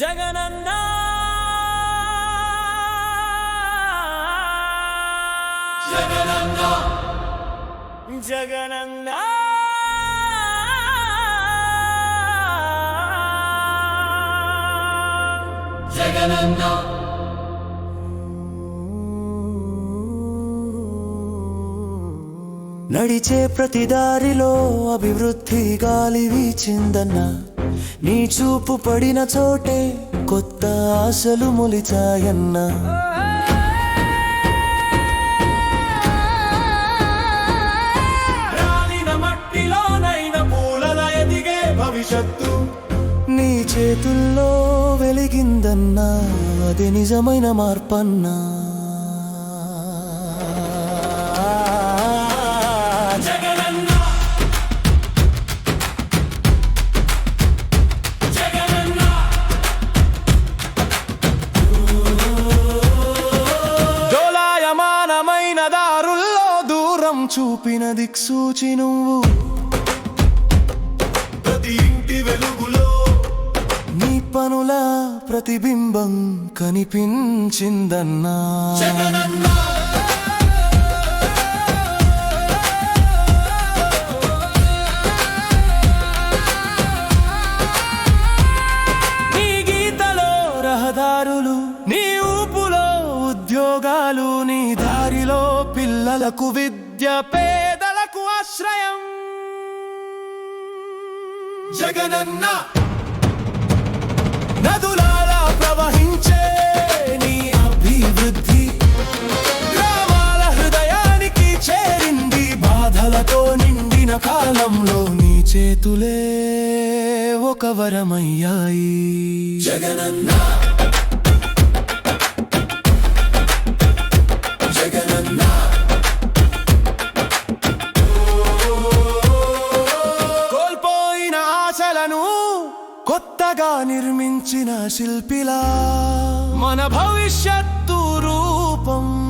జగనన్న. జగనన్న. జగనన్న. జగనన్న. నడిచే ప్రతి దారిలో అభివృద్ధి గాలి వీచిందన్నా. నీ చూపు పడిన చోటే కొత్త ఆశలు మొలిచాయన్నా. భవిష్యత్తు. నీ చేతుల్లో వెలిగిందన్నా అది నిజమైన మార్పన్నా. చూపిన దిక్సూచి నువ్వు. ప్రతి ఇంటి వెలుగులో నీ పనుల ప్రతిబింబం కనిపించిందన్నా. జగనన్న నీ గీతలో రహదారులు నీ ఊపులో ఉద్యోగాలు నీ దారిలో పిల్లలకు విద్య పేదలకు ఆశ్రయం. జగనన్న నదులాలా ప్రవహించే నీ అభివృద్ధి. గ్రామాల హృదయానికి చేరింది బాధలతో నిండిన కాలంలో నీ చేతులే ఒక వరమయ్యాయి. జగనన్నా కొత్తగా నిర్మించిన శిల్పిలా. మన భవిష్యత్తు రూపం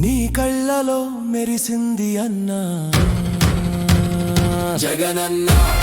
నీ కళ్ళలో మెరిసింది అన్నా. జగనన్నా.